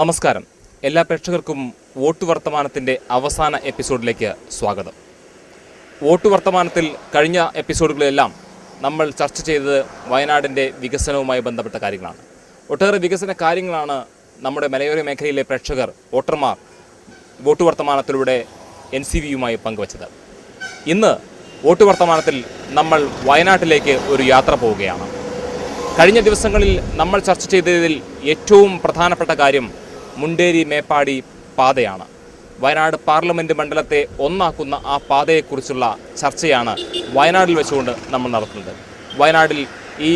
നമസ്കാരം. എല്ലാ പ്രേക്ഷകർക്കും വോട്ട് വർത്തമാനത്തിന്റെ അവസാന എപ്പിസോഡിലേക്ക് സ്വാഗതം. വോട്ട് വർത്തമാനത്തിൽ കഴിഞ്ഞ എപ്പിസോഡുകളിലെല്ലാം നമ്മൾ ചർച്ച ചെയ്തത് വയനാടിന്റെ വികസനവുമായി ബന്ധപ്പെട്ട കാര്യങ്ങളാണ്. ഒട്ടേറെ വികസന കാര്യങ്ങളാണ് നമ്മുടെ മലയോര മേഖലയിലെ പ്രേക്ഷകർ വോട്ടർമാർ വോട്ട് വർത്തമാനത്തിലൂടെ എൻ സി വിയുമായി പങ്കുവച്ചത്. ഇന്ന് വോട്ട് വർത്തമാനത്തിൽ നമ്മൾ വയനാട്ടിലേക്ക് ഒരു യാത്ര പോവുകയാണ്. കഴിഞ്ഞ ദിവസങ്ങളിൽ നമ്മൾ ചർച്ച ചെയ്തതിൽ ഏറ്റവും പ്രധാനപ്പെട്ട കാര്യം മുണ്ടേരി മേപ്പാടി പാതയാണ്. വയനാട് പാർലമെന്റ് മണ്ഡലത്തെ ഒന്നാക്കുന്ന ആ പാതയെക്കുറിച്ചുള്ള ചർച്ചയാണ് വയനാട്ടിൽ വെച്ചുകൊണ്ട് നമ്മൾ നടത്തുന്നത്. വയനാട്ടിൽ ഈ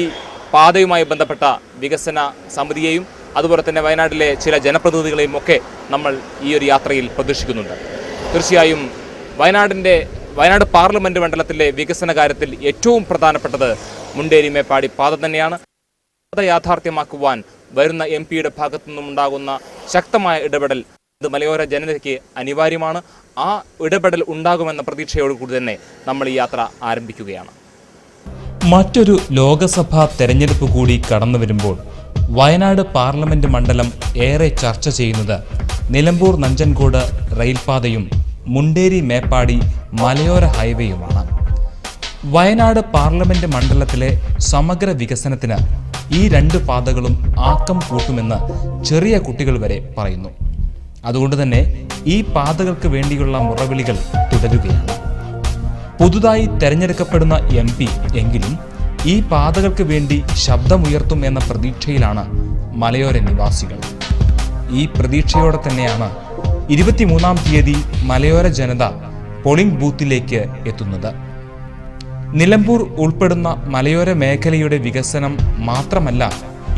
പാതയുമായി ബന്ധപ്പെട്ട വികസന സമിതിയെയും അതുപോലെ തന്നെ വയനാട്ടിലെ ചില ജനപ്രതിനിധികളെയും ഒക്കെ നമ്മൾ ഈ ഒരു യാത്രയിൽ പ്രതീക്ഷിക്കുന്നുണ്ട് തീർച്ചയായും വയനാടിന്റെ വയനാട് പാർലമെന്റ് മണ്ഡലത്തിലെ വികസന കാര്യത്തിൽ ഏറ്റവും പ്രധാനപ്പെട്ടത് മുണ്ടേരി മേപ്പാടി പാത തന്നെയാണ്. പാത യാഥാർത്ഥ്യമാക്കുവാൻ വരുന്ന എം പിയുടെ ഭാഗത്തു നിന്നുമുണ്ടാകുന്ന ശക്തമായ ഇടപെടൽ ഇത് മലയോര ജനതയ്ക്ക് അനിവാര്യമാണ്. ആ ഇടപെടൽ ഉണ്ടാകുമെന്ന പ്രതീക്ഷയോടുകൂടി തന്നെ നമ്മൾ ഈ യാത്ര ആരംഭിക്കുകയാണ്. മറ്റൊരു ലോകസഭാ തെരഞ്ഞെടുപ്പ് കൂടി കടന്നു വരുമ്പോൾ വയനാട് പാർലമെന്റ് മണ്ഡലം ഏറെ ചർച്ച ചെയ്യുന്നത് നിലമ്പൂർ നഞ്ചൻകോട് റെയിൽപാതയും മുണ്ടേരി മേപ്പാടി മലയോര ഹൈവേയുമാണ്. വയനാട് പാർലമെന്റ് മണ്ഡലത്തിലെ സമഗ്ര വികസനത്തിന് ഈ രണ്ട് പാതകളും ആക്കം കൂട്ടുമെന്ന് ചെറിയ കുട്ടികൾ വരെ പറയുന്നു. അതുകൊണ്ട് തന്നെ ഈ പാതകൾക്ക് വേണ്ടിയുള്ള മുറവിളികൾ തുടരുകയാണ്. പുതുതായി തെരഞ്ഞെടുക്കപ്പെടുന്ന എം പി എങ്കിലും ഈ പാതകൾക്ക് വേണ്ടി ശബ്ദമുയർത്തും എന്ന പ്രതീക്ഷയിലാണ് മലയോര നിവാസികൾ. ഈ പ്രതീക്ഷയോടെ തന്നെയാണ് ഇരുപത്തിമൂന്നാം തീയതി മലയോര ജനത പോളിംഗ് ബൂത്തിലേക്ക് എത്തുന്നത്. നിലമ്പൂർ ഉൾപ്പെടുന്ന മലയോര മേഖലയുടെ വികസനം മാത്രമല്ല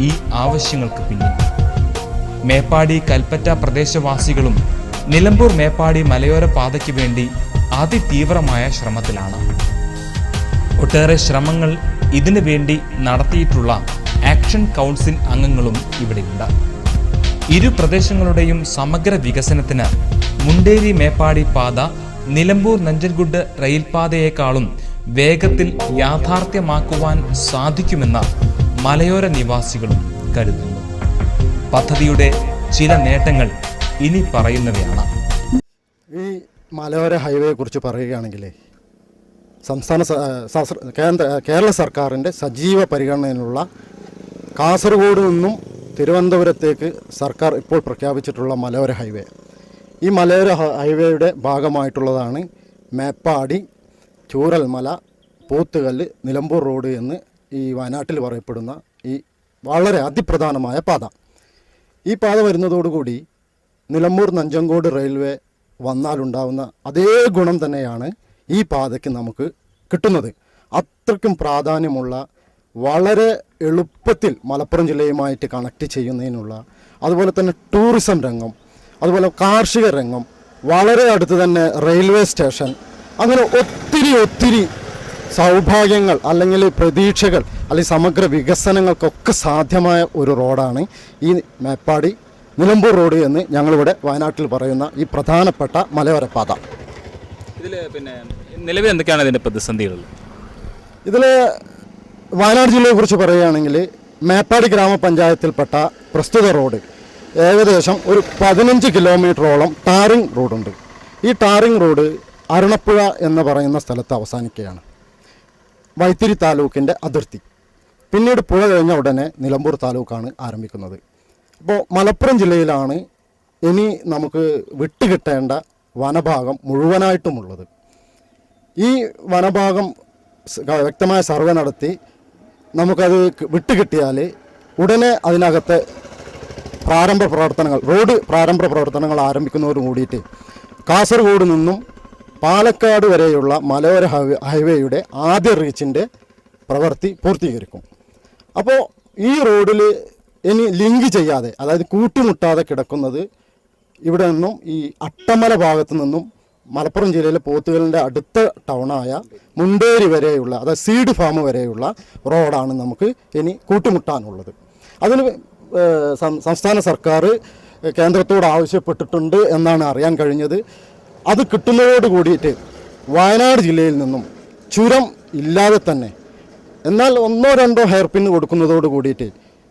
ഈ ആവശ്യങ്ങൾക്ക് പിന്നിൽ. മേപ്പാടി കൽപ്പറ്റ പ്രദേശവാസികളും നിലമ്പൂർ മേപ്പാടി മലയോര പാതയ്ക്ക് വേണ്ടി അതിതീവ്രമായ ശ്രമത്തിലാണ്. ഒട്ടേറെ ശ്രമങ്ങൾ ഇതിനു വേണ്ടി നടത്തിയിട്ടുള്ള ആക്ഷൻ കൗൺസിൽ അംഗങ്ങളും ഇവിടെയുണ്ട്. ഇരു പ്രദേശങ്ങളുടെയും സമഗ്ര വികസനത്തിന് മുണ്ടേരി മേപ്പാടി പാത നിലമ്പൂർ നഞ്ചൻഗുഡ് റെയിൽപാതയേക്കാളും വേഗത്തിൽ യാഥാർത്ഥ്യമാക്കുവാൻ സാധിക്കുമെന്ന മലയോര നിവാസികളും കരുതുന്നു. പദ്ധതിയുടെ ചില നേട്ടങ്ങൾ ഇനി പറയുന്നവയാണ്. ഈ മലയോര ഹൈവേയെ കുറിച്ച് പറയുകയാണെങ്കിൽ സംസ്ഥാന കേന്ദ്ര കേരള സർക്കാരിന്റെ സജീവ പരിഗണനയിലുള്ള കാസർഗോഡ് നിന്നും തിരുവനന്തപുരത്തേക്ക് സർക്കാർ ഇപ്പോൾ പ്രഖ്യാപിച്ചിട്ടുള്ള മലയോര ഹൈവേ. ഈ മലയോര ഹൈവേയുടെ ഭാഗമായിട്ടുള്ളതാണ് മേപ്പാടി ചൂരൽമല പോത്തുകല്ല് നിലമ്പൂർ റോഡ് എന്ന് ഈ വയനാട്ടിൽ പറയപ്പെടുന്ന ഈ വളരെ അതിപ്രധാനമായ പാത. ഈ പാത വരുന്നതോടുകൂടി നിലമ്പൂർ നഞ്ചങ്കോട് റെയിൽവേ വന്നാലുണ്ടാവുന്ന അതേ ഗുണം തന്നെയാണ് ഈ പാതയ്ക്ക് നമുക്ക് കിട്ടുന്നത്. അത്രയ്ക്കും പ്രാധാന്യമുള്ള വളരെ എളുപ്പത്തിൽ മലപ്പുറം ജില്ലയുമായിട്ട് കണക്ട് ചെയ്യുന്നതിനുള്ള അതുപോലെ തന്നെ ടൂറിസം രംഗം അതുപോലെ കാർഷിക രംഗം വളരെ അടുത്ത് തന്നെ റെയിൽവേ സ്റ്റേഷൻ അങ്ങനെ ഒത്തിരി ഒത്തിരി സൗഭാഗ്യങ്ങൾ അല്ലെങ്കിൽ പ്രതീക്ഷകൾ അല്ലെങ്കിൽ സമഗ്ര വികസനങ്ങൾക്കൊക്കെ സാധ്യമായ ഒരു റോഡാണ് ഈ മേപ്പാടി നിലമ്പൂർ റോഡ് എന്ന് ഞങ്ങളിവിടെ വയനാട്ടിൽ പറയുന്ന ഈ പ്രധാനപ്പെട്ട മലയോര പാത ഇതിൽ പിന്നെ നിലവിൽ എന്തൊക്കെയാണ് ഇതിന്റെ പ്രതിസന്ധികൾ? ഇതിൽ വയനാട് ജില്ലയെക്കുറിച്ച് പറയുകയാണെങ്കിൽ മേപ്പാടി ഗ്രാമപഞ്ചായത്തിൽപ്പെട്ട പ്രസ്തുത റോഡ് ഏകദേശം ഒരു പതിനഞ്ച് കിലോമീറ്ററോളം ടാറിംഗ് റോഡുണ്ട്. ഈ ടാറിംഗ് റോഡ് അരുണപ്പുഴ എന്ന് പറയുന്ന സ്ഥലത്ത് അവസാനിക്കുകയാണ്. വൈത്തിരി താലൂക്കിന്റെ അതിർത്തി. പിന്നീട് പുഴ കഴിഞ്ഞ ഉടനെ നിലമ്പൂർ താലൂക്കാണ് ആരംഭിക്കുന്നത്. അപ്പോൾ മലപ്പുറം ജില്ലയിലാണ് ഇനി നമുക്ക് വിട്ടുകിട്ടേണ്ട വനഭാഗം മുഴുവനായിട്ടുമുള്ളത്. ഈ വനഭാഗം വ്യക്തമായ സർവേ നടത്തി നമുക്കത് വിട്ടുകിട്ടിയാൽ ഉടനെ അതിനകത്തെ പ്രാരംഭ പ്രവർത്തനങ്ങൾ റോഡ് പ്രാരംഭ പ്രവർത്തനങ്ങൾ ആരംഭിക്കുന്നതോട് കൂടിയിട്ട് കാസർഗോഡ് നിന്നും പാലക്കാട് വരെയുള്ള മലയോര ഹൈവേയുടെ ആദ്യ റീച്ചിന്റെ പ്രവൃത്തി പൂർത്തീകരിക്കും. അപ്പോൾ ഈ റോഡിൽ ഇനി ലിങ്ക് ചെയ്യാതെ അതായത് കൂട്ടിമുട്ടാതെ കിടക്കുന്നത് ഇവിടെ നിന്നും ഈ അട്ടമല ഭാഗത്തു നിന്നും മലപ്പുറം ജില്ലയിലെ പോത്തുകലിന്റെ അടുത്ത ടൗണായ മുണ്ടേരി വരെയുള്ള അതായത് സീഡ് ഫാം വരെയുള്ള റോഡാണ് നമുക്ക് ഇനി കൂട്ടിമുട്ടാനുള്ളത്. അതിന് സംസ്ഥാന സർക്കാർ കേന്ദ്രത്തോട് ആവശ്യപ്പെട്ടിട്ടുണ്ട് എന്നാണ് അറിയാൻ കഴിഞ്ഞത്. അത് കിട്ടുന്നതോട് കൂടിയിട്ട് വയനാട് ജില്ലയിൽ നിന്നും ചുരം ഇല്ലാതെ തന്നെ എന്നാൽ ഒന്നോ രണ്ടോ ഹെയർ പിൻ കൊടുക്കുന്നതോട് കൂടിയിട്ട്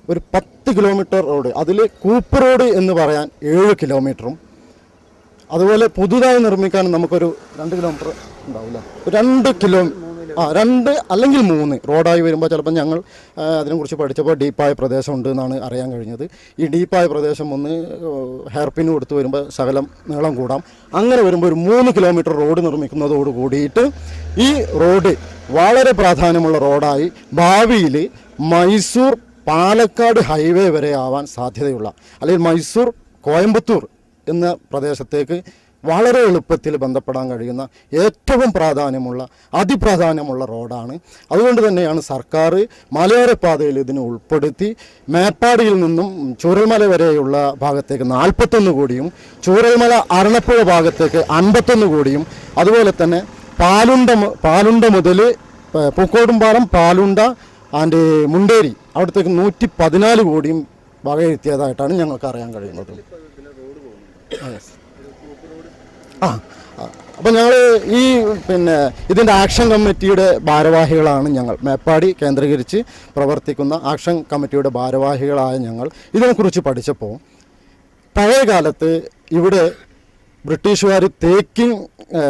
ഒരു പത്ത് കിലോമീറ്റർ റോഡ് അതിൽ കൂപ്പ് റോഡ് എന്ന് പറയാൻ ഏഴ് കിലോമീറ്ററും അതുപോലെ പുതുതായി നിർമ്മിക്കാൻ നമുക്കൊരു രണ്ട് കിലോമീറ്റർ ഉണ്ടാവില്ല? രണ്ട് കിലോ ആ രണ്ട് അല്ലെങ്കിൽ മൂന്ന് റോഡായി വരുമ്പോൾ ചിലപ്പോൾ ഞങ്ങൾ അതിനെക്കുറിച്ച് പഠിച്ചപ്പോൾ ഡീപ്പായ പ്രദേശം ഉണ്ട് എന്നാണ് അറിയാൻ കഴിഞ്ഞത്. ഈ ഡീപ്പായ പ്രദേശം ഒന്ന് ഹെയർപിന് കൊടുത്ത് വരുമ്പോൾ ശകലം നീളം കൂടാം. അങ്ങനെ വരുമ്പോൾ ഒരു മൂന്ന് കിലോമീറ്റർ റോഡ് നിർമ്മിക്കുന്നതോട് കൂടിയിട്ട് ഈ റോഡ് വളരെ പ്രാധാന്യമുള്ള റോഡായി ഭാവിയിൽ മൈസൂർ പാലക്കാട് ഹൈവേ വരെ ആവാൻ സാധ്യതയുള്ള അല്ലെങ്കിൽ മൈസൂർ കോയമ്പത്തൂർ എന്ന പ്രദേശത്തേക്ക് വളരെ എളുപ്പത്തിൽ ബന്ധപ്പെടാൻ കഴിയുന്ന ഏറ്റവും പ്രാധാന്യമുള്ള അതിപ്രാധാന്യമുള്ള റോഡാണ്. അതുകൊണ്ട് തന്നെയാണ് സർക്കാർ മലയോരപ്പാതയിൽ ഇതിനെ ഉൾപ്പെടുത്തി മേപ്പാടിയിൽ നിന്നും ചൂരൽമല വരെയുള്ള ഭാഗത്തേക്ക് നാൽപ്പത്തൊന്ന് കോടിയും ചൂരൽമല അരണപ്പുഴ ഭാഗത്തേക്ക് അൻപത്തൊന്ന് കോടിയും അതുപോലെ തന്നെ പാലുണ്ട പാലുണ്ട മുതൽ പൂക്കോടുംപാലം പാലുണ്ട ആൻഡ് മുണ്ടേരി അവിടത്തേക്ക് നൂറ്റി പതിനാല് കോടിയും വകയിരുത്തിയതായിട്ടാണ് ഞങ്ങൾക്ക് അറിയാൻ കഴിയുന്നത്. ആ, yes. അപ്പം ഞങ്ങൾ ഈ പിന്നെ ഇതിന്റെ ആക്ഷൻ കമ്മിറ്റിയുടെ ഭാരവാഹികളാണ് ഞങ്ങൾ. മേപ്പാടി കേന്ദ്രീകരിച്ച് പ്രവർത്തിക്കുന്ന ആക്ഷൻ കമ്മിറ്റിയുടെ ഭാരവാഹികളായ ഞങ്ങൾ. ഇതിനെക്കുറിച്ച് പഠിച്ചപ്പോൾ പഴയ കാലത്ത് ഇവിടെ ബ്രിട്ടീഷുകാർ തേക്കിൻ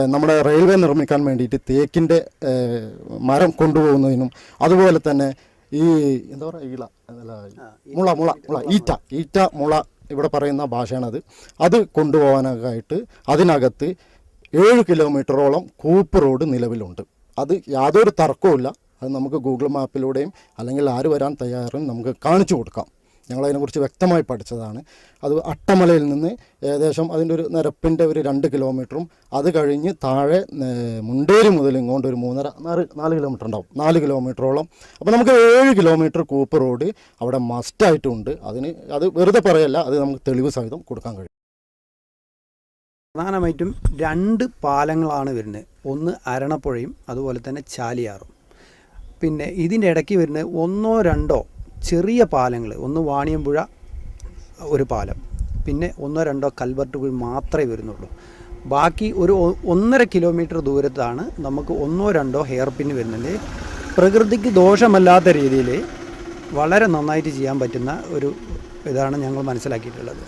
നമ്മുടെ റെയിൽവേ നിർമ്മിക്കാൻ വേണ്ടിയിട്ട് തേക്കിന്റെ മരം കൊണ്ടുപോകുന്നതിനും അതുപോലെ തന്നെ ഈ എന്താ പറയുക ഈള മുള മുള മുള ഈറ്റ ഈറ്റ മുള ഇവിടെ പറയുന്ന ഭാഷയാണത്. അത് കൊണ്ടുപോകാനായിട്ട് അതിനകത്ത് ഏഴ് കിലോമീറ്ററോളം കൂപ്പ് റോഡ് നിലവിലുണ്ട്. അത് യാതൊരു തർക്കവുമില്ല. അത് നമുക്ക് ഗൂഗിൾ മാപ്പിലൂടെയും അല്ലെങ്കിൽ ആര് വരാൻ തയ്യാറും നമുക്ക് കാണിച്ചു കൊടുക്കാം. ഞങ്ങളതിനെക്കുറിച്ച് വ്യക്തമായി പഠിച്ചതാണ്. അത് അട്ടമലയിൽ നിന്ന് ഏകദേശം അതിന്റെ ഒരു നിരപ്പിന്റെ ഒരു രണ്ട് കിലോമീറ്ററും അത് കഴിഞ്ഞ് താഴെ മുണ്ടേരി മുതൽ ഇങ്ങോട്ട് ഒരു മൂന്നര നാല് നാല് കിലോമീറ്റർ ഉണ്ടാവും. നാല് കിലോമീറ്ററോളം. അപ്പോൾ നമുക്ക് ഏഴ് കിലോമീറ്റർ കൂപ്പ് റോഡ് അവിടെ മസ്റ്റായിട്ടുണ്ട് അതിന് അത് വെറുതെ പറയല്ല അത് നമുക്ക് തെളിവ് സഹിതം കൊടുക്കാൻ കഴിയും. പ്രധാനമായിട്ടും രണ്ട് പാലങ്ങളാണ് വരുന്നത്. ഒന്ന് അരണപ്പുഴയും അതുപോലെ തന്നെ ചാലിയാറും. പിന്നെ ഇതിന്റെ ഇടയ്ക്ക് വരുന്നത് ഒന്നോ രണ്ടോ ചെറിയ പാലങ്ങൾ ഒന്ന് വാണിയമ്പുഴ ഒരു പാലം. പിന്നെ ഒന്നോ രണ്ടോ കൽവർട്ടുകൾ മാത്രമേ വരുന്നുള്ളൂ. ബാക്കി ഒരു ഒന്നര കിലോമീറ്റർ ദൂരത്താണ് നമുക്ക് ഒന്നോ രണ്ടോ ഹെയർ പിൻ വരുന്നത്. പ്രകൃതിക്ക് ദോഷമല്ലാത്ത രീതിയിൽ വളരെ നന്നായിട്ട് ചെയ്യാൻ പറ്റുന്ന ഒരു ഇതാണ് ഞങ്ങൾ മനസ്സിലാക്കിയിട്ടുള്ളത്.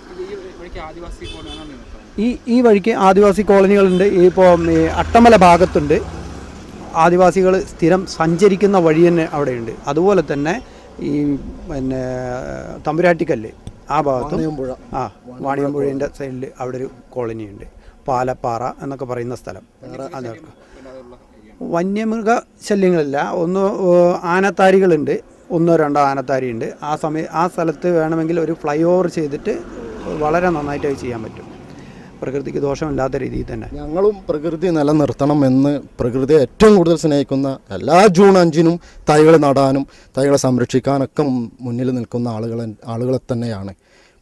ഈ ഈ വഴിക്ക് ആദിവാസി കോളനികളുണ്ട്. ഇപ്പോൾ ഈ അട്ടമല ഭാഗത്തുണ്ട്. ആദിവാസികൾ സ്ഥിരം സഞ്ചരിക്കുന്ന വഴി തന്നെ അവിടെയുണ്ട്. അതുപോലെ തന്നെ ഈ പിന്നെ തമ്പുരാട്ടിക്കല്ല്. ആ ഭാഗത്തും. ആ വാണിയമ്പുഴേന്റെ സൈഡിൽ അവിടെ ഒരു കോളനിയുണ്ട്. പാലപ്പാറ എന്നൊക്കെ പറയുന്ന സ്ഥലം. അതൊക്കെ വന്യമൃഗ ശല്യങ്ങളില്ല ഒന്ന് ആനത്താരികളുണ്ട്. ഒന്നോ രണ്ടോ ആനത്താരിയുണ്ട്. ആ സമയം ആ സ്ഥലത്ത് വേണമെങ്കിൽ ഒരു ഫ്ലൈ ഓവർ ചെയ്തിട്ട് വളരെ നന്നായിട്ട് അത് ചെയ്യാൻ പറ്റും. പ്രകൃതിക്ക് ദോഷമില്ലാത്ത രീതിയിൽ തന്നെ. ഞങ്ങളും പ്രകൃതി നിലനിർത്തണം എന്ന് പ്രകൃതിയെ ഏറ്റവും കൂടുതൽ സ്നേഹിക്കുന്ന എല്ലാ ജൂൺ അഞ്ചിനും തൈകൾ നടാനും തൈകളെ സംരക്ഷിക്കാനൊക്കെ മുന്നിൽ നിൽക്കുന്ന ആളുകൾ ആളുകളെ തന്നെയാണ്.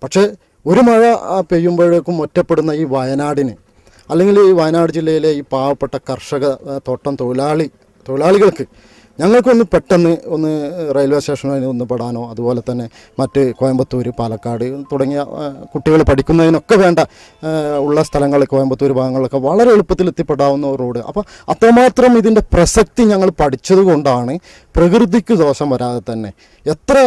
പക്ഷേ ഒരു മഴ പെയ്യുമ്പോഴേക്കും ഒറ്റപ്പെടുന്ന ഈ വയനാടിന് അല്ലെങ്കിൽ ഈ വയനാട് ജില്ലയിലെ ഈ പാവപ്പെട്ട കർഷക തോട്ടം തൊഴിലാളി തൊഴിലാളികൾക്ക് ഞങ്ങൾക്കൊന്ന് പെട്ടെന്ന് ഒന്ന് റെയിൽവേ സ്റ്റേഷനിൽ ഒന്ന് പെടാനോ അതുപോലെ തന്നെ മറ്റ് കോയമ്പത്തൂർ പാലക്കാട് തുടങ്ങിയ കുട്ടികൾ പഠിക്കുന്നതിനൊക്കെ വേണ്ട ഉള്ള സ്ഥലങ്ങൾ കോയമ്പത്തൂർ ഭാഗങ്ങളിലൊക്കെ വളരെ എളുപ്പത്തിൽ എത്തിപ്പെടാവുന്ന റോഡ്. അപ്പോൾ അത്രമാത്രം ഇതിന്റെ പ്രസക്തി ഞങ്ങൾ പഠിച്ചത് കൊണ്ടാണ് പ്രകൃതിക്ക് ദോഷം വരാതെ തന്നെ എത്ര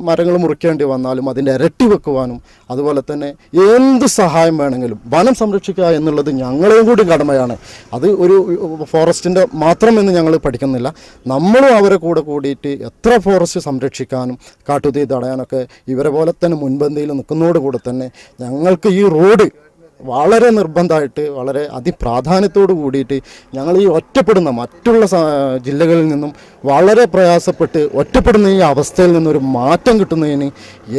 മരങ്ങൾ മുറിക്കേണ്ടി വന്നാലും അതിന്റെ ഇരട്ടി വെക്കുവാനും അതുപോലെ തന്നെ എന്ത് സഹായം വേണമെങ്കിലും വനം സംരക്ഷിക്കുക എന്നുള്ളത് ഞങ്ങളെയും കൂടി കടമയാണ്. അത് ഒരു ഫോറസ്റ്റിന്റെ മാത്രം എന്ന് ഞങ്ങൾ പഠിക്കുന്നില്ല. നമ്മളും അവരെ കൂടെ കൂടിയിട്ട് എത്ര ഫോറസ്റ്റ് സംരക്ഷിക്കാനും കാട്ടുതീ തടയാനൊക്കെ ഇവരെ പോലെ തന്നെ മുൻപന്തിയിൽ നിൽക്കുന്നതോടുകൂടെ തന്നെ ഞങ്ങൾക്ക് ഈ റോഡ് വളരെ നിർബന്ധമായിട്ട് വളരെ അതിപ്രാധാന്യത്തോട് കൂടിയിട്ട് ഞങ്ങൾ ഈ ഒറ്റപ്പെടുന്ന മറ്റുള്ള ജില്ലകളിൽ നിന്നും വളരെ പ്രയാസപ്പെട്ട് ഒറ്റപ്പെടുന്ന ഈ അവസ്ഥയിൽ നിന്നൊരു മാറ്റം കിട്ടുന്നതിന്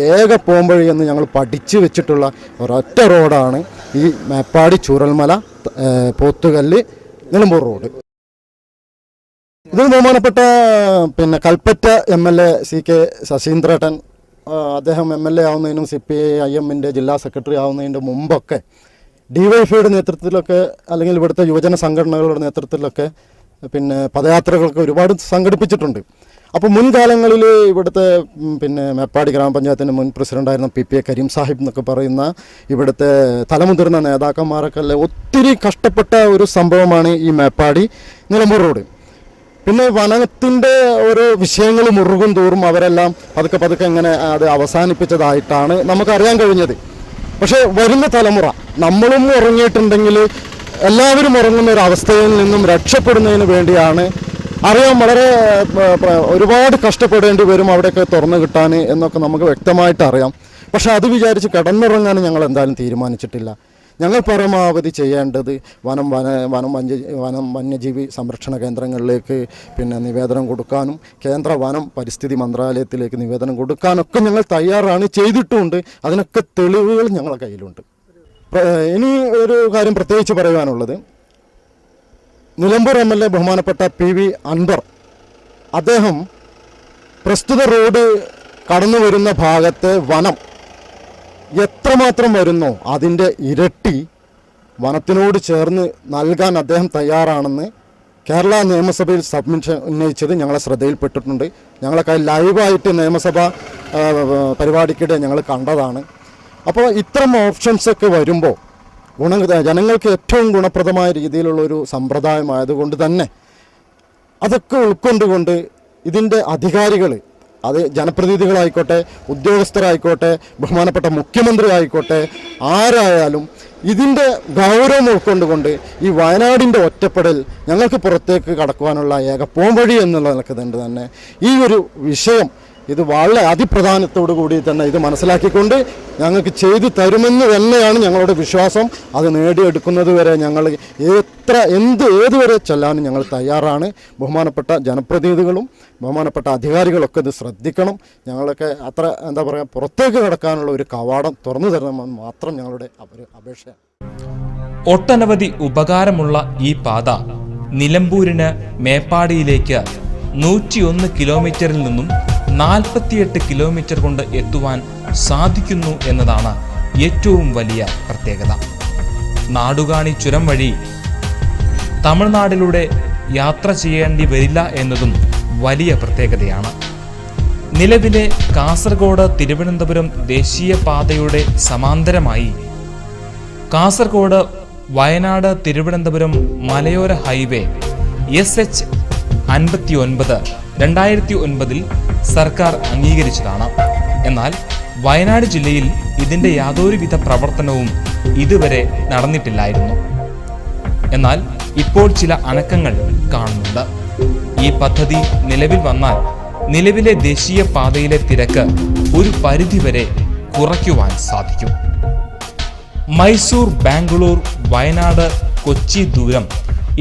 ഏക പോംവഴി എന്ന് ഞങ്ങൾ പഠിച്ചു വെച്ചിട്ടുള്ള ഒരൊറ്റ റോഡാണ് ഈ മേപ്പാടി ചൂരൽമല പോത്തുകല്ല് നിലമ്പൂർ റോഡ്. ഇതിൽ ബഹുമാനപ്പെട്ട പിന്നെ Kalpetta M L A C K ശശീന്ദ്രേട്ടൻ അദ്ദേഹം എം എൽ എ ആവുന്നതിനും സി പി ഐ എമ്മിന്റെ ജില്ലാ സെക്രട്ടറി ആവുന്നതിന്റെ മുമ്പൊക്കെ ഡിവൈഫൈയുടെ നേതൃത്വത്തിലൊക്കെ അല്ലെങ്കിൽ ഇവിടുത്തെ യുവജന സംഘടനകളുടെ നേതൃത്വത്തിലൊക്കെ പിന്നെ പദയാത്രകളൊക്കെ ഒരുപാട് സംഘടിപ്പിച്ചിട്ടുണ്ട്. അപ്പോൾ മുൻകാലങ്ങളിൽ ഇവിടുത്തെ പിന്നെ മേപ്പാടി ഗ്രാമപഞ്ചായത്തിന്റെ മുൻ പ്രസിഡന്റായിരുന്ന P P A Kareem Sahib എന്നൊക്കെ പറയുന്ന ഇവിടുത്തെ തലമുതിർന്ന നേതാക്കന്മാരൊക്കെ അല്ലെ ഒത്തിരി കഷ്ടപ്പെട്ട ഒരു സംഭവമാണ് ഈ മേപ്പാടി നിലമ്പൂർ റോഡ്. പിന്നെ വനത്തിന്റെ ഓരോ വിഷയങ്ങൾ മുറുകും തോറും അവരെല്ലാം പതുക്കെ പതുക്കെ ഇങ്ങനെ അത് അവസാനിപ്പിച്ചതായിട്ടാണ് നമുക്കറിയാൻ കഴിഞ്ഞത്. പക്ഷേ വരുന്ന തലമുറ നമ്മളും ഉറങ്ങിയിട്ടുണ്ടെങ്കിൽ എല്ലാവരും ഉറങ്ങുന്ന ഒരു അവസ്ഥയിൽ നിന്നും രക്ഷപ്പെടുന്നതിന് വേണ്ടിയാണ് അറിയാം വളരെ ഒരുപാട് കഷ്ടപ്പെടേണ്ടി വരും അവിടെയൊക്കെ തുറന്നു കിട്ടാൻ എന്നൊക്കെ നമുക്ക് വ്യക്തമായിട്ട് അറിയാം. പക്ഷെ അത് വിചാരിച്ച് കിടന്നുറങ്ങാൻ ഞങ്ങൾ എന്തായാലും തീരുമാനിച്ചിട്ടില്ല. ഞങ്ങൾ പരമാവധി ചെയ്യേണ്ടത് വനം വന വനം വന്യ വനം വന്യജീവി സംരക്ഷണ കേന്ദ്രങ്ങളിലേക്ക് പിന്നെ നിവേദനം കൊടുക്കാനും കേന്ദ്ര വനം പരിസ്ഥിതി മന്ത്രാലയത്തിലേക്ക് നിവേദനം കൊടുക്കാനൊക്കെ ഞങ്ങൾ തയ്യാറാണ് ചെയ്തിട്ടുമുണ്ട് അതിനൊക്കെ തെളിവുകൾ ഞങ്ങളുടെ കയ്യിലുണ്ട്. ഇനി ഒരു കാര്യം പ്രത്യേകിച്ച് പറയുവാനുള്ളത് നിലമ്പൂർ എം എൽ എ ബഹുമാനപ്പെട്ട പി വി അൻവർ അദ്ദേഹം പ്രസ്തുത റോഡ് കടന്നു വരുന്ന ഭാഗത്തെ വനം എത്രമാത്രം വരുന്നോ അതിന്റെ ഇരട്ടി വനത്തിനോട് ചേർന്ന് നൽകാൻ അദ്ദേഹം തയ്യാറാണെന്ന് കേരള നിയമസഭയിൽ സബ്മിഷൻ ഉന്നയിച്ചത് ഞങ്ങളെ ശ്രദ്ധയിൽപ്പെട്ടിട്ടുണ്ട്. ഞങ്ങളൊക്കെ ലൈവായിട്ട് നിയമസഭ പരിപാടിക്കിടെ ഞങ്ങൾ കണ്ടതാണ്. അപ്പോൾ ഇത്തരം ഓപ്ഷൻസൊക്കെ വരുമ്പോൾ ഗുണ ജനങ്ങൾക്ക് ഏറ്റവും ഗുണപ്രദമായ രീതിയിലുള്ളൊരു സമ്പ്രദായമായതുകൊണ്ട് തന്നെ അതൊക്കെ ഉൾക്കൊണ്ടുകൊണ്ട് ഇതിന്റെ അധികാരികൾ അത് ജനപ്രതിനിധികളായിക്കോട്ടെ ഉദ്യോഗസ്ഥരായിക്കോട്ടെ ബഹുമാനപ്പെട്ട മുഖ്യമന്ത്രി ആയിക്കോട്ടെ ആരായാലും ഇതിന്റെ ഗൗരവം ഉൾക്കൊണ്ടുകൊണ്ട് ഈ വയനാടിന്റെ ഒറ്റപ്പെടൽ ഞങ്ങൾക്ക് പുറത്തേക്ക് കടക്കുവാനുള്ള ഏക പോംവഴി എന്നുള്ള നിലയ്ക്ക് തന്നെ ഈ ഒരു വിഷയം ഇത് വളരെ അതിപ്രധാനത്തോടു കൂടി തന്നെ ഇത് മനസ്സിലാക്കിക്കൊണ്ട് ഞങ്ങൾക്ക് ചെയ്തു തരുമെന്ന് തന്നെയാണ് ഞങ്ങളുടെ വിശ്വാസം. അത് നേടിയെടുക്കുന്നത് വരെ ഞങ്ങൾ എത്ര എന്ത് ഏതുവരെ ചെല്ലാനും ഞങ്ങൾ തയ്യാറാണ്. ബഹുമാനപ്പെട്ട ജനപ്രതിനിധികളും ബഹുമാനപ്പെട്ട അധികാരികളൊക്കെ ഇത് ശ്രദ്ധിക്കണം. ഞങ്ങളൊക്കെ അത്ര എന്താ പറയുക പുറത്തേക്ക് കടക്കാനുള്ള ഒരു കവാടം തുറന്നു തരണമെന്ന് മാത്രം ഞങ്ങളുടെ അപേക്ഷയാണ്. ഒട്ടനവധി ഉപകാരമുള്ള ഈ പാത നിലമ്പൂരിന് മേപ്പാടിയിലേക്ക് നൂറ്റിയൊന്ന് കിലോമീറ്ററിൽ നിന്നും നാൽപ്പത്തിയെട്ട് കിലോമീറ്റർ കൊണ്ട് എത്തുവാൻ സാധിക്കുന്നു എന്നതാണ് ഏറ്റവും വലിയ പ്രത്യേകത. നാടുകാണി ചുരം വഴി തമിഴ്നാടിലൂടെ യാത്ര ചെയ്യേണ്ടി വരില്ല എന്നതും വലിയ പ്രത്യേകതയാണ്. നിലവിലെ കാസർഗോഡ് തിരുവനന്തപുരം ദേശീയ പാതയുടെ സമാന്തരമായി കാസർഗോഡ് വയനാട് തിരുവനന്തപുരം മലയോര ഹൈവേ എസ് എച്ച് അൻപത്തി രണ്ടായിരത്തി ഒൻപതിൽ സർക്കാർ അംഗീകരിച്ചതാണ്. എന്നാൽ വയനാട് ജില്ലയിൽ ഇതിന്റെ യാതൊരുവിധ പ്രവർത്തനവും ഇതുവരെ നടന്നിട്ടില്ലായിരുന്നു. എന്നാൽ ഇപ്പോൾ ചില അനക്കങ്ങൾ കാണുന്നുണ്ട്. ഈ പദ്ധതി നിലവിൽ വന്നാൽ നിലവിലെ ദേശീയ പാതയിലെ തിരക്ക് ഒരു പരിധിവരെ കുറയ്ക്കുവാൻ സാധിക്കും. മൈസൂർ ബാംഗ്ലൂർ വയനാട് കൊച്ചി ദൂരം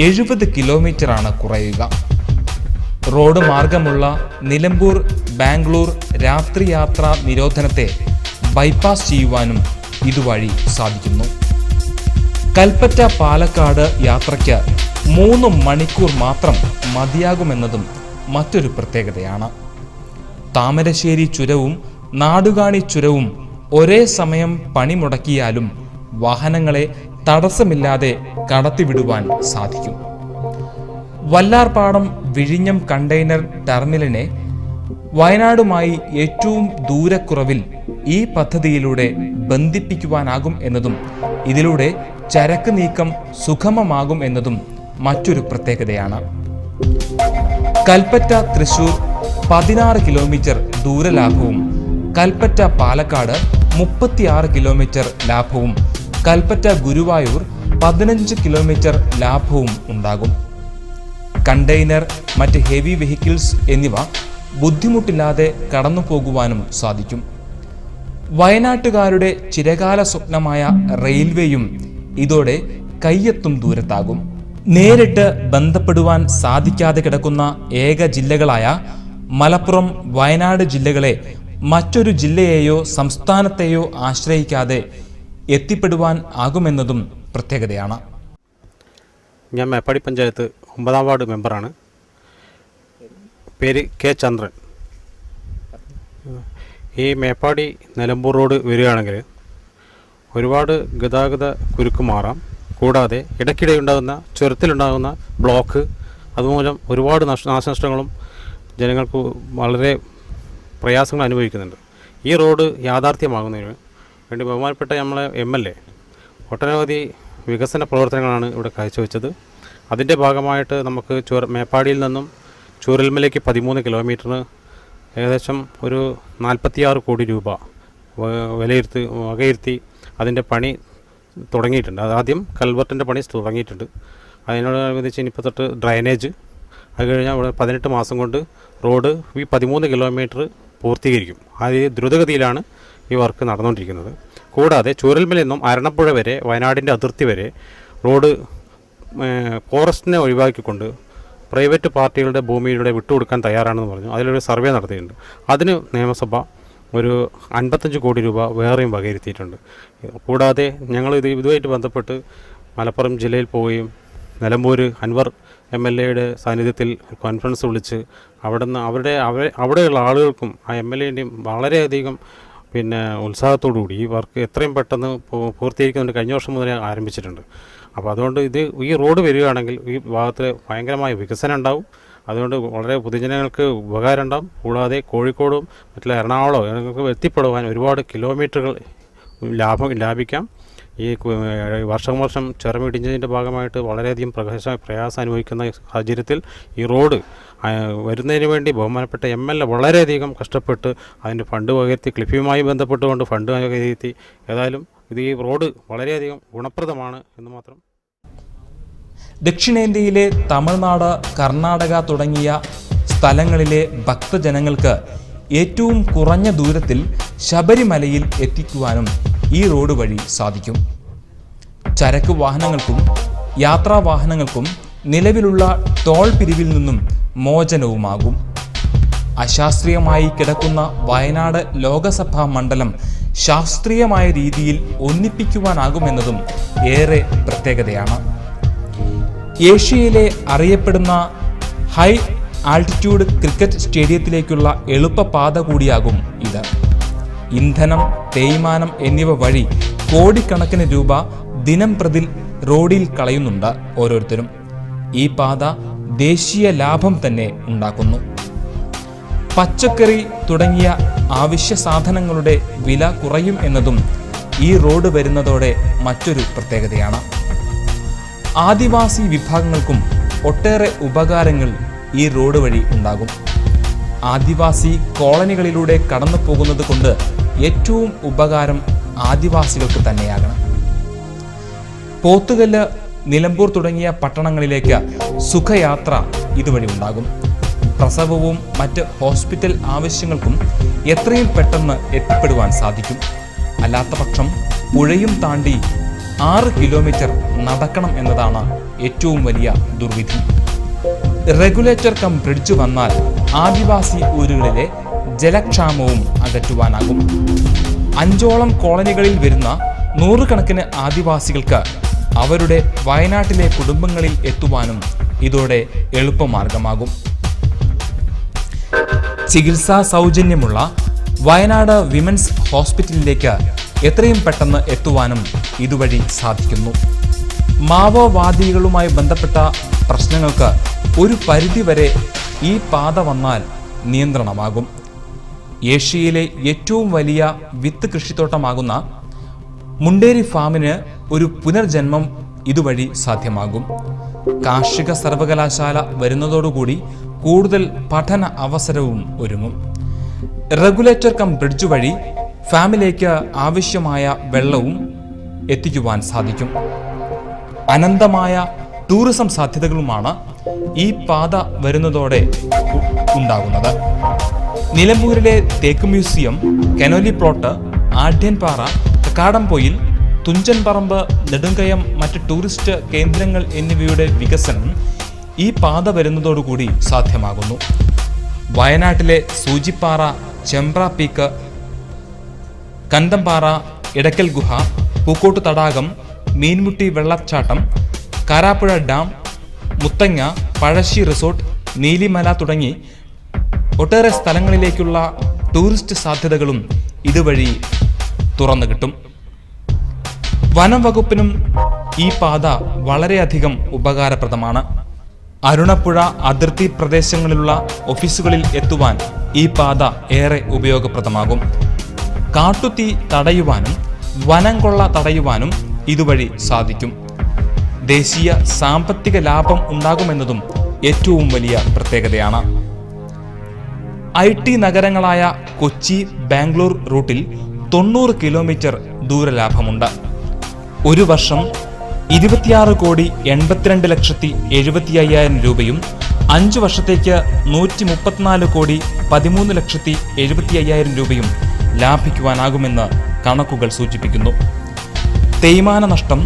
എഴുപത് കിലോമീറ്ററാണ് കുറയുക. റോഡ് മാർഗമുള്ള നിലമ്പൂർ ബാംഗ്ലൂർ രാത്രി യാത്രാ നിരോധനത്തെ ബൈപ്പാസ് ചെയ്യുവാനും ഇതുവഴി സാധിക്കുന്നു. കൽപ്പറ്റ പാലക്കാട് യാത്രയ്ക്ക് മൂന്ന് മണിക്കൂർ മാത്രം മതിയാകുമെന്നതും മറ്റൊരു പ്രത്യേകതയാണ്. താമരശ്ശേരി ചുരവും നാടുകാണി ചുരവും ഒരേ സമയം പണിമുടക്കിയാലും വാഹനങ്ങളെ തടസ്സമില്ലാതെ കടത്തിവിടുവാൻ സാധിക്കും. വല്ലാർപാടം വിഴിഞ്ഞം കണ്ടെയ്നർ ടെർമിനലിനെ വയനാടുമായി ഏറ്റവും ദൂരക്കുറവിൽ ഈ പദ്ധതിയിലൂടെ ബന്ധിപ്പിക്കുവാനാകും എന്നതും ഇതിലൂടെ ചരക്ക് നീക്കം സുഗമമാകും എന്നതും മറ്റൊരു പ്രത്യേകതയാണ്. കൽപ്പറ്റ തൃശൂർ പതിനാറ് കിലോമീറ്റർ ദൂരലാഭവും കൽപ്പറ്റ പാലക്കാട് മുപ്പത്തിയാറ് കിലോമീറ്റർ ലാഭവും കൽപ്പറ്റ ഗുരുവായൂർ പതിനഞ്ച് കിലോമീറ്റർ ലാഭവും ഉണ്ടാകും. കണ്ടെയ്നർ മറ്റ് ഹെവി വെഹിക്കിൾസ് എന്നിവ ബുദ്ധിമുട്ടില്ലാതെ കടന്നു പോകുവാനും സാധിക്കും. വയനാട്ടുകാരുടെ ചിരകാല സ്വപ്നമായ റെയിൽവേയും ഇതോടെ കയ്യെത്തും ദൂരത്താകും. നേരിട്ട് ബന്ധപ്പെടുവാൻ സാധിക്കാതെ കിടക്കുന്ന ഏക ജില്ലകളായ മലപ്പുറം വയനാട് ജില്ലകളെ മറ്റൊരു ജില്ലയെയോ സംസ്ഥാനത്തെയോ ആശ്രയിക്കാതെ എത്തിപ്പെടുവാൻ ആകുമെന്നതും പ്രത്യേകതയാണ്. ഞാൻ മേപ്പാടി പഞ്ചായത്ത് ഒമ്പതാം വാർഡ് മെമ്പറാണ്. പേര് കെ ചന്ദ്രൻ. ഈ മേപ്പാടി നിലമ്പൂർ റോഡ് വരികയാണെങ്കിൽ ഒരുപാട് ഗതാഗത കുരുക്ക് മാറാം. കൂടാതെ ഇടയ്ക്കിടെ ഉണ്ടാകുന്ന ചുരത്തിലുണ്ടാകുന്ന ബ്ലോക്ക് അതുമൂലം ഒരുപാട് നഷ്ട നാശനഷ്ടങ്ങളും ജനങ്ങൾക്ക് വളരെ പ്രയാസങ്ങൾ അനുഭവിക്കുന്നുണ്ട്. ഈ റോഡ് യാഥാർത്ഥ്യമാകുന്നതിന് വേണ്ടി ബഹുമാനപ്പെട്ട നമ്മളെ എം എൽ എ ഒട്ടനവധി വികസന പ്രവർത്തനങ്ങളാണ് ഇവിടെ കാഴ്ചവെച്ചത്. അതിന്റെ ഭാഗമായിട്ട് നമുക്ക് ചുര മേപ്പാടിയിൽ നിന്നും ചൂരൽമലയ്ക്ക് പതിമൂന്ന് കിലോമീറ്ററിന് ഏകദേശം ഒരു നാൽപ്പത്തിയാറ് കോടി രൂപ വിലയിരുത്തി വകയിരുത്തി അതിന്റെ പണി തുടങ്ങിയിട്ടുണ്ട്. ആദ്യം കൽവർട്ടിന്റെ പണി തുടങ്ങിയിട്ടുണ്ട്. അതിനോടനുബന്ധിച്ച് ഇനിയിപ്പോൾ തൊട്ട് ഡ്രൈനേജ്. അത് കഴിഞ്ഞാൽ ഇവിടെ പതിനെട്ട് മാസം കൊണ്ട് റോഡ് ഈ പതിമൂന്ന് കിലോമീറ്റർ പൂർത്തീകരിക്കും. അത് ദ്രുതഗതിയിലാണ് ഈ വർക്ക് നടന്നുകൊണ്ടിരിക്കുന്നത്. കൂടാതെ ചൂരൽമലയിൽ നിന്നും അരണപ്പുഴ വരെ വയനാടിന്റെ അതിർത്തി വരെ റോഡ് ഫോറസ്റ്റിനെ ഒഴിവാക്കിക്കൊണ്ട് പ്രൈവറ്റ് പാർട്ടികളുടെ ഭൂമിയിലൂടെ വിട്ടുകൊടുക്കാൻ തയ്യാറാണെന്ന് പറഞ്ഞു. അതിലൊരു സർവേ നടത്തിയിട്ടുണ്ട്. അതിന് നിയമസഭ ഒരു അൻപത്തഞ്ച് കോടി രൂപ വേറെയും വകയിരുത്തിയിട്ടുണ്ട്. കൂടാതെ ഞങ്ങൾ ഇത് ഇതുമായിട്ട് ബന്ധപ്പെട്ട് മലപ്പുറം ജില്ലയിൽ പോവുകയും നിലമ്പൂർ അൻവർ എം എൽ എയുടെ സാന്നിധ്യത്തിൽ കോൺഫറൻസ് വിളിച്ച് അവിടെ നിന്ന് അവരുടെ അവ അവിടെയുള്ള ആളുകൾക്കും ആ എം എൽ എന്റെയും വളരെയധികം പിന്നെ ഉത്സാഹത്തോടു കൂടി ഈ വർക്ക് എത്രയും പെട്ടെന്ന് പൂർത്തീകരിക്കുന്നുണ്ട് കഴിഞ്ഞ വർഷം മുതലേ ആരംഭിച്ചിട്ടുണ്ട്. അപ്പോൾ അതുകൊണ്ട് ഇത് ഈ റോഡ് വരികയാണെങ്കിൽ ഈ ഭാഗത്ത് ഭയങ്കരമായ വികസനം ഉണ്ടാവും. അതുകൊണ്ട് വളരെ പൊതുജനങ്ങൾക്ക് ഉപകാരം ഉണ്ടാവും. കൂടാതെ കോഴിക്കോടും മറ്റുള്ള എറണാകുളം ഞങ്ങൾക്ക് എത്തിപ്പെടുവാൻ ഒരുപാട് കിലോമീറ്ററുകൾ ലാഭം ലാഭിക്കാം. ഈ വർഷം വർഷം ചെറുമിടിഞ്ഞതിന്റെ ഭാഗമായിട്ട് വളരെയധികം പ്രകാശ പ്രയാസം അനുഭവിക്കുന്ന സാഹചര്യത്തിൽ ഈ റോഡ് വരുന്നതിന് വേണ്ടി ബഹുമാനപ്പെട്ട എം എൽ എ വളരെയധികം കഷ്ടപ്പെട്ട് അതിന്റെ ഫണ്ട് വകയിരുത്തി ക്ലിഫിയുമായി ബന്ധപ്പെട്ടുകൊണ്ട് ഫണ്ട് വകയിരുത്തി ഏതായാലും ഇത് ഈ റോഡ് വളരെയധികം ഗുണപ്രദമാണ് എന്ന് മാത്രം ദക്ഷിണേന്ത്യയിലെ തമിഴ്നാട് കർണാടക തുടങ്ങിയ സ്ഥലങ്ങളിലെ ഭക്തജനങ്ങൾക്ക് ഏറ്റവും കുറഞ്ഞ ദൂരത്തിൽ ശബരിമലയിൽ എത്തിക്കുവാനും ഈ റോഡ് വഴി സാധിക്കും. ചരക്ക് വാഹനങ്ങൾക്കും യാത്രാ വാഹനങ്ങൾക്കും നിലവിലുള്ള ടോൾ പിരിവിൽ നിന്നും മോചനവുമാകും. അശാസ്ത്രീയമായി കിടക്കുന്ന വയനാട് ലോകസഭാ മണ്ഡലം ശാസ്ത്രീയമായ രീതിയിൽ ഒന്നിപ്പിക്കുവാനാകുമെന്നതും ഏറെ പ്രത്യേകതയാണ്. ഏഷ്യയിലെ അറിയപ്പെടുന്ന ഹൈ ആൾട്ടിറ്റ്യൂഡ് ക്രിക്കറ്റ് സ്റ്റേഡിയത്തിലേക്കുള്ള എളുപ്പപാത കൂടിയാകും ഇത്. ഇന്ധനം തേയ്മാനം എന്നിവ വഴി കോടിക്കണക്കിന് രൂപ ദിനം പ്രതി റോഡിൽ കളയുന്നുണ്ട് ഓരോരുത്തരും. ഈ പാത ദേശീയ ലാഭം തന്നെ ഉണ്ടാക്കുന്നു. പച്ചക്കറി തുടങ്ങിയ ആവശ്യ സാധനങ്ങളുടെ വില കുറയും എന്നതും ഈ റോഡ് വരുന്നതോടെ മറ്റൊരു പ്രത്യേകതയാണ്. ആദിവാസി വിഭാഗങ്ങൾക്കും ഒട്ടേറെ ഉപകാരങ്ങൾ ഈ റോഡ് വഴി ഉണ്ടാകും. ആദിവാസി കോളനികളിലൂടെ കടന്നു പോകുന്നത് കൊണ്ട് ഏറ്റവും ഉപകാരം ആദിവാസികൾക്ക് തന്നെയാകണം. പോത്തുകല്ല് നിലമ്പൂർ തുടങ്ങിയ പട്ടണങ്ങളിലേക്ക് സുഖയാത്ര ഇതുവഴി ഉണ്ടാകും. പ്രസവവും മറ്റ് ഹോസ്പിറ്റൽ ആവശ്യങ്ങൾക്കും എത്രയും പെട്ടെന്ന് എത്തിപ്പെടുവാൻ സാധിക്കും. അല്ലാത്ത പക്ഷം പുഴയും താണ്ടി ആറ് കിലോമീറ്റർ നടക്കണം എന്നതാണ് ഏറ്റവും വലിയ ദുർവിധി. റെഗുലേറ്റർ കം ബ്രിഡ്ജ് വന്നാൽ ആദിവാസി ഊരുകളിലെ ജലക്ഷാമവും അകറ്റുവാനാകും. അഞ്ചോളം കോളനികളിൽ വരുന്ന നൂറുകണക്കിന് ആദിവാസികൾക്ക് അവരുടെ വയനാട്ടിലെ കുടുംബങ്ങളിൽ എത്തുവാനും ഇതോടെ എളുപ്പമാർഗമാകും. ചികിത്സാ സൗജന്യമുള്ള വയനാട് വിമൻസ് ഹോസ്പിറ്റലിലേക്ക് എത്രയും പെട്ടെന്ന് എത്തുവാനും ഇതുവഴി സാധിക്കുന്നു. മാവോവാദികളുമായി ബന്ധപ്പെട്ട പ്രശ്നങ്ങൾക്ക് ഒരു പരിധിവരെ ഈ പാത വന്നാൽ നിയന്ത്രണമാകും. ഏഷ്യയിലെ ഏറ്റവും വലിയ വിത്ത് കൃഷിത്തോട്ടമാകുന്ന മുണ്ടേരി ഫാമിന് ഒരു പുനർജന്മം ഇതുവഴി സാധ്യമാകും. കാർഷിക സർവകലാശാല വരുന്നതോടുകൂടി കൂടുതൽ പഠന അവസരവും ഒരുങ്ങും. റെഗുലേറ്റർ കം ബ്രിഡ്ജ് വഴി ഫാമിലേക്ക് ആവശ്യമായ വെള്ളവും എത്തിക്കുവാൻ സാധിക്കും. അനന്തമായ ടൂറിസം സാധ്യതകളുമാണ് ഈ പാത വരുന്നതോടെ ഉണ്ടാകുന്നത്. നിലമ്പൂരിലെ തേക്ക് museum Conolly plot Adyanpara Kakkadampoyil Thunchanparambu Nedumkayam മറ്റ് ടൂറിസ്റ്റ് കേന്ദ്രങ്ങൾ എന്നിവയുടെ വികസനം ഈ പാത വരുന്നതോടുകൂടി സാധ്യമാകുന്നു. വയനാട്ടിലെ സൂചിപ്പാറ ചെമ്പ്ര പീക്ക് കന്തംപാറ ഇടക്കൽ ഗുഹ പൂക്കോട്ട് തടാകം മീൻമുട്ടി വെള്ളച്ചാട്ടം കാരാപ്പുഴ ഡാം മുത്തങ്ങ പഴശ്ശി റിസോർട്ട് നീലിമല തുടങ്ങി ഒട്ടേറെ സ്ഥലങ്ങളിലേക്കുള്ള ടൂറിസ്റ്റ് സാധ്യതകളും ഇതുവഴി തുറന്നു കിട്ടും. വനം വകുപ്പിനും ഈ പാത വളരെയധികം ഉപകാരപ്രദമാണ്. അരുണപ്പുഴ അതിർത്തി പ്രദേശങ്ങളിലുള്ള ഓഫീസുകളിൽ എത്തുവാൻ ഈ പാത ഏറെ ഉപയോഗപ്രദമാകും. കാട്ടുതീ തടയുവാനും വനം കൊള്ള തടയുവാനും ഇതുവഴി സാധിക്കും. ദേശീയ സാമ്പത്തിക ലാഭം ഉണ്ടാകുമെന്നതും ഏറ്റവും വലിയ പ്രത്യേകതയാണ്. ഐ ടി നഗരങ്ങളായ കൊച്ചി ബാംഗ്ലൂർ റൂട്ടിൽ തൊണ്ണൂറ് കിലോമീറ്റർ ദൂരലാഭമുണ്ട്. ഒരു വർഷം ഇരുപത്തിയാറ് കോടി എൺപത്തിരണ്ട് ലക്ഷത്തി എഴുപത്തി അയ്യായിരം രൂപയും അഞ്ച് വർഷത്തേക്ക് നൂറ്റി മുപ്പത്തിനാല് കോടി പതിമൂന്ന് ലക്ഷത്തി എഴുപത്തി അയ്യായിരം രൂപയും ലാഭിക്കുവാനാകുമെന്ന് കണക്കുകൾ സൂചിപ്പിക്കുന്നു. തേയ്മാന നഷ്ടം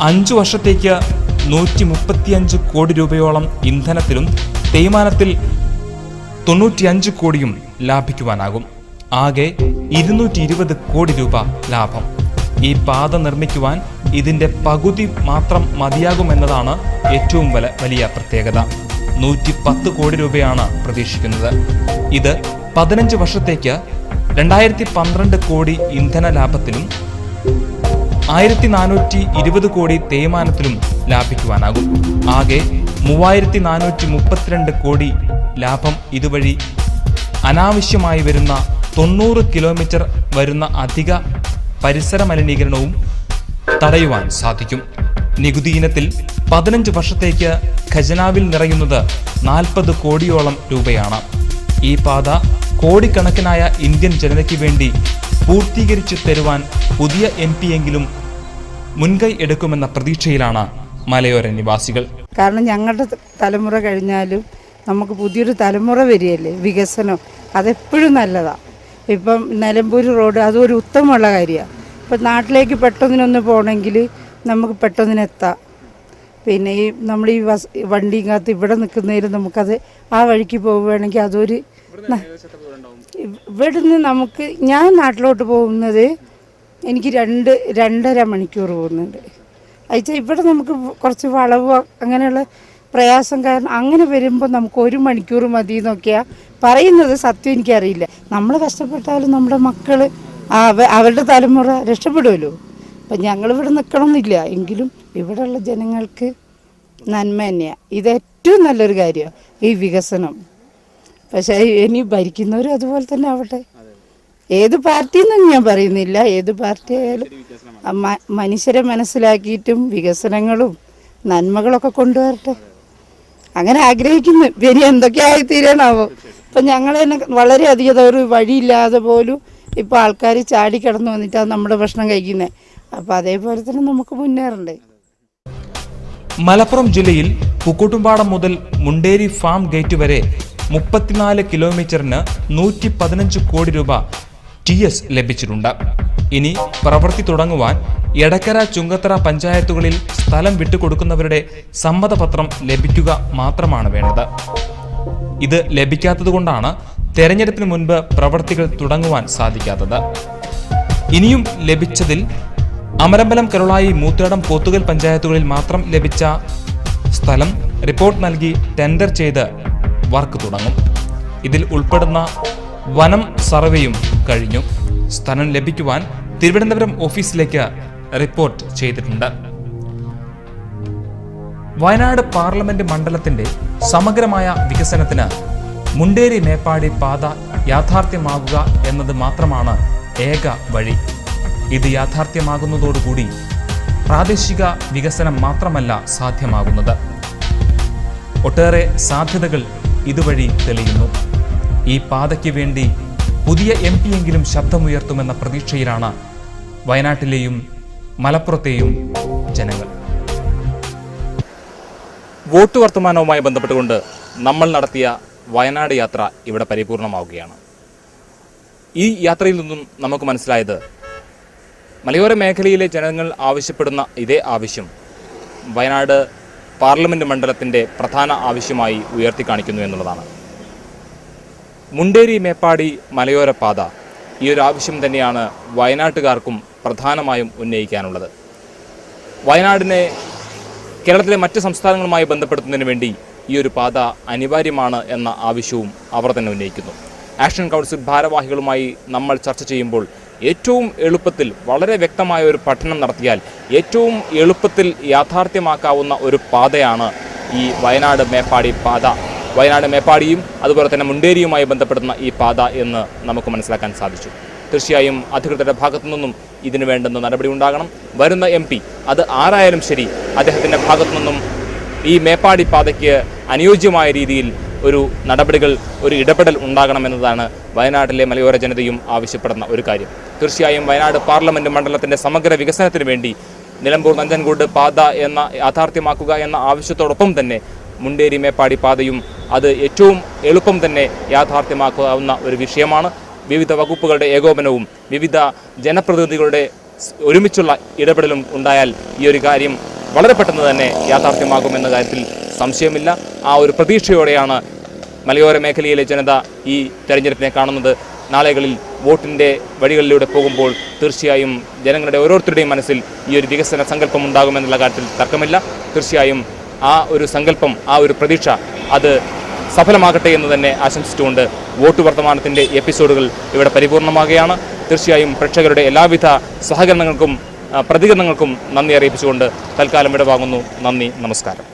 അഞ്ചു വർഷത്തേക്ക് നൂറ്റി മുപ്പത്തിയഞ്ച് കോടി രൂപയോളം ഇന്ധനത്തിലും തേയ്മാനത്തിൽ തൊണ്ണൂറ്റിയഞ്ച് കോടിയും ലാഭിക്കുവാനാകും. ആകെ ഇരുന്നൂറ്റി ഇരുപത് കോടി രൂപ ലാഭം. ഈ പാത നിർമ്മിക്കുവാൻ ഇതിന്റെ പകുതി മാത്രം മതിയാകുമെന്നതാണ് ഏറ്റവും വല വലിയ പ്രത്യേകത. നൂറ്റി പത്ത് കോടി രൂപയാണ് പ്രതീക്ഷിക്കുന്നത്. ഇത് പതിനഞ്ച് വർഷത്തേക്ക് രണ്ടായിരത്തി പന്ത്രണ്ട് കോടി ഇന്ധന ലാഭത്തിലും ആയിരത്തി നാനൂറ്റി ഇരുപത് കോടി തേയ്മാനത്തിലും ലാഭിക്കുവാനാകും. ആകെ മൂവായിരത്തി നാനൂറ്റി മുപ്പത്തിരണ്ട് കോടി ലാഭം ഇതുവഴി അനാവശ്യമായി വരുന്ന തൊണ്ണൂറ് കിലോമീറ്റർ വരുന്ന അധിക പരിസര മലിനീകരണവും തടയുവാൻ സാധിക്കും. നികുതി ഇനത്തിൽ പതിനഞ്ച് വർഷത്തേക്ക് ഖജനാവിൽ നിറയുന്നത് നാൽപ്പത് കോടിയോളം രൂപയാണ്. ഈ പാത കോടിക്കണക്കിനായ ഇന്ത്യൻ ജനതയ്ക്ക് വേണ്ടി പൂർത്തീകരിച്ചു തരുവാൻ പുതിയ എം എങ്കിലും മുൻകൈ എടുക്കുമെന്ന പ്രതീക്ഷയിലാണ് മലയോര നിവാസികൾ. കാരണം ഞങ്ങളുടെ തലമുറ കഴിഞ്ഞാലും നമുക്ക് പുതിയൊരു തലമുറ വരികയല്ലേ? വികസനം അതെപ്പോഴും നല്ലതാണ് ഇപ്പം നിലമ്പൂർ റോഡ് അതൊരു ഉത്തമമുള്ള കാര്യമാണ് ഇപ്പം നാട്ടിലേക്ക് പെട്ടെന്നിനൊന്ന് പോകണമെങ്കിൽ നമുക്ക് പെട്ടെന്നിനെത്താം. പിന്നെ ഈ നമ്മൾ ഈ ബസ് വണ്ടിക്കകത്ത് ഇവിടെ നിൽക്കുന്നതിൽ നമുക്കത് ആ വഴിക്ക് പോവുകയാണെങ്കിൽ അതൊരു ഇവിടുന്ന് നമുക്ക് ഞാൻ നാട്ടിലോട്ട് പോകുന്നത് എനിക്ക് രണ്ട് രണ്ടര മണിക്കൂർ പോകുന്നുണ്ട്. അയച്ചാൽ ഇവിടെ നമുക്ക് കുറച്ച് വളവ് അങ്ങനെയുള്ള പ്രയാസം കാരണം അങ്ങനെ വരുമ്പോൾ നമുക്ക് ഒരു മണിക്കൂർ മതി എന്നൊക്കെയാണ് പറയുന്നത്. സത്യം എനിക്കറിയില്ല. നമ്മൾ കഷ്ടപ്പെട്ടാലും നമ്മുടെ മക്കൾ അവരുടെ തലമുറ രക്ഷപ്പെടുമല്ലോ അപ്പം ഞങ്ങളിവിടെ നിൽക്കണമെന്നില്ല എങ്കിലും ഇവിടെയുള്ള ജനങ്ങൾക്ക് നന്മ തന്നെയാണ് ഇത് ഏറ്റവും നല്ലൊരു കാര്യമാണ് ഈ വികസനം. പക്ഷേ ഇനി ഭരിക്കുന്നവരും അതുപോലെ തന്നെ ആവട്ടെ. ഏത് പാർട്ടി എന്നൊന്നും ഞാൻ പറയുന്നില്ല. ഏത് പാർട്ടി ആയാലും മനുഷ്യരെ മനസ്സിലാക്കിയിട്ടും വികസനങ്ങളും നന്മകളൊക്കെ കൊണ്ടുവരട്ടെ. അങ്ങനെ ആഗ്രഹിക്കുന്നു. ഇനി എന്തൊക്കെയായി തീരാനാവോ ഇപ്പം ഞങ്ങൾ തന്നെ വളരെയധികം ഒരു വഴിയില്ലാതെ പോലും ഇപ്പോൾ ആൾക്കാർ ചാടി കിടന്നു വന്നിട്ടാണ് നമ്മുടെ ഭക്ഷണം കഴിക്കുന്നത് അപ്പോൾ അതേപോലെ തന്നെ നമുക്ക് മുന്നേറണ്ടേ. മലപ്പുറം ജില്ലയിൽ പുക്കൂട്ടുംപാടം മുതൽ മുണ്ടേരി ഫാം ഗേറ്റ് വരെ മുപ്പത്തിനാല് കിലോമീറ്ററിന് നൂറ്റി പതിനഞ്ച് കോടി രൂപ ടി എസ് ലഭിച്ചിട്ടുണ്ട്. ഇനി പ്രവൃത്തി തുടങ്ങുവാൻ എടക്കര ചുങ്കത്തറ പഞ്ചായത്തുകളിൽ സ്ഥലം വിട്ടുകൊടുക്കുന്നവരുടെ സമ്മതപത്രം ലഭിക്കുക മാത്രമാണ് വേണ്ടത്. ഇത് ലഭിക്കാത്തതുകൊണ്ടാണ് തെരഞ്ഞെടുപ്പിന് മുൻപ് പ്രവൃത്തികൾ തുടങ്ങുവാൻ സാധിക്കാത്തത്. ഇനിയും ലഭിച്ചതിൽ അമരമ്പലം കരുളായി മൂത്തേടം പോത്തുകൽ പഞ്ചായത്തുകളിൽ മാത്രം ലഭിച്ച സ്ഥലം റിപ്പോർട്ട് നൽകി ടെൻഡർ ചെയ്ത് വർക്ക് തുടങ്ങും. ഇതിൽ ഉൾപ്പെടുന്ന വനം സർവേയും കഴിഞ്ഞു. സ്ഥലം ലഭിക്കുവാൻ തിരുവനന്തപുരം ഓഫീസിലേക്ക് റിപ്പോർട്ട് ചെയ്തിട്ടുണ്ട്. വയനാട് പാർലമെന്റ് മണ്ഡലത്തിന്റെ സമഗ്രമായ വികസനത്തിന് മുണ്ടേരി മേപ്പാടി പാത യാഥാർത്ഥ്യമാകുക എന്നത് മാത്രമാണ് ഏക വഴി. ഇത് യാഥാർത്ഥ്യമാകുന്നതോടുകൂടി പ്രാദേശിക വികസനം മാത്രമല്ല സാധ്യമാകുന്നത്. ഒട്ടേറെ സാധ്യതകൾ ഇതുവഴി തെളിയുന്നു. ഈ പാതയ്ക്ക് വേണ്ടി പുതിയ എം പിയെങ്കിലും ശബ്ദമുയർത്തുമെന്ന പ്രതീക്ഷയിലാണ് വയനാട്ടിലെയും മലപ്പുറത്തെയും ജനങ്ങൾ. വോട്ട് വർത്തമാനവുമായി ബന്ധപ്പെട്ടുകൊണ്ട് നമ്മൾ നടത്തിയ വയനാട് യാത്ര ഇവിടെ പരിപൂർണമാവുകയാണ്. ഈ യാത്രയിൽ നിന്നും നമുക്ക് മനസ്സിലായത് മലയോര മേഖലയിലെ ജനങ്ങൾ ആവശ്യപ്പെടുന്ന ഇതേ ആവശ്യം വയനാട് പാർലമെന്റ് മണ്ഡലത്തിന്റെ പ്രധാന ആവശ്യമായി ഉയർത്തി കാണിക്കുന്നു എന്നുള്ളതാണ്. മുണ്ടേരി മേപ്പാടി മലയോര പാത ഈ ഒരു ആവശ്യം തന്നെയാണ് വയനാട്ടുകാർക്കും പ്രധാനമായും ഉന്നയിക്കാനുള്ളത്. വയനാടിനെ കേരളത്തിലെ മറ്റ് സംസ്ഥാനങ്ങളുമായി ബന്ധപ്പെടുത്തുന്നതിന് വേണ്ടി ഈ ഒരു പാത അനിവാര്യമാണ് എന്ന ആവശ്യവും അവർ തന്നെ ഉന്നയിക്കുന്നു. ആക്ഷൻ കൗൺസിൽ ഭാരവാഹികളുമായി നമ്മൾ ചർച്ച ചെയ്യുമ്പോൾ ഏറ്റവും എളുപ്പത്തിൽ വളരെ വ്യക്തമായ ഒരു പഠനം നടത്തിയാൽ ഏറ്റവും എളുപ്പത്തിൽ യാഥാർത്ഥ്യമാക്കാവുന്ന ഒരു പാതയാണ് ഈ വയനാട് മേപ്പാടി പാത. വയനാട് മേപ്പാടിയും അതുപോലെ തന്നെ മുണ്ടേരിയുമായി ബന്ധപ്പെടുന്ന ഈ പാത എന്ന് നമുക്ക് മനസ്സിലാക്കാൻ സാധിച്ചു. തീർച്ചയായും അധികൃതരുടെ ഭാഗത്തു നിന്നും ഇതിനു വേണ്ടുന്ന നടപടി ഉണ്ടാകണം. വരുന്ന എം പി അത് ആരായാലും ശരി അദ്ദേഹത്തിന്റെ ഭാഗത്തു നിന്നും ഈ മേപ്പാടി പാതയ്ക്ക് അനുയോജ്യമായ രീതിയിൽ ഒരു നടപടികൾ ഒരു ഇടപെടൽ ഉണ്ടാകണമെന്നതാണ് വയനാട്ടിലെ മലയോര ജനതയും ആവശ്യപ്പെടുന്ന ഒരു കാര്യം. തീർച്ചയായും വയനാട് പാർലമെന്റ് മണ്ഡലത്തിന്റെ സമഗ്ര വികസനത്തിന് വേണ്ടി നിലമ്പൂർ നഞ്ചൻകൂട് പാത എന്ന യാഥാർത്ഥ്യമാക്കുക എന്ന ആവശ്യത്തോടൊപ്പം തന്നെ മുണ്ടേരി മേപ്പാടി പാതയും അത് ഏറ്റവും എളുപ്പം തന്നെ യാഥാർത്ഥ്യമാക്കാവുന്ന ഒരു വിഷയമാണ്. വിവിധ വകുപ്പുകളുടെ ഏകോപനവും വിവിധ ജനപ്രതിനിധികളുടെ ഒരുമിച്ചുള്ള ഇടപെടലും ഉണ്ടായാൽ ഈ ഒരു കാര്യം വളരെ പെട്ടെന്ന് തന്നെ യാഥാർത്ഥ്യമാകുമെന്ന കാര്യത്തിൽ സംശയമില്ല. ആ ഒരു പ്രതീക്ഷയോടെയാണ് മലയോര മേഖലയിലെ ജനത ഈ തെരഞ്ഞെടുപ്പിനെ കാണുന്നത്. നാളുകളിൽ വോട്ടിന്റെ വഴികളിലൂടെ പോകുമ്പോൾ തീർച്ചയായും ജനങ്ങളുടെ ഓരോരുത്തരുടെയും മനസ്സിൽ ഈ ഒരു വികസന സങ്കല്പം ഉണ്ടാകുമെന്നുള്ള കാര്യത്തിൽ തർക്കമില്ല. തീർച്ചയായും ആ ഒരു സങ്കല്പം ആ ഒരു പ്രതീക്ഷ അത് സഫലമാകട്ടെ എന്ന് തന്നെ ആശംസിച്ചുകൊണ്ട് വോട്ട് വർത്തമാനത്തിന്റെ എപ്പിസോഡുകൾ ഇവിടെ പരിപൂർണമാകുകയാണ് തീർച്ചയായും പ്രേക്ഷകരുടെ എല്ലാവിധ സഹകരണങ്ങൾക്കും പ്രതികരണങ്ങൾക്കും നന്ദി അറിയിപ്പിച്ചുകൊണ്ട് തൽക്കാലം ഇടവാങ്ങുന്നു. നന്ദി നമസ്കാരം.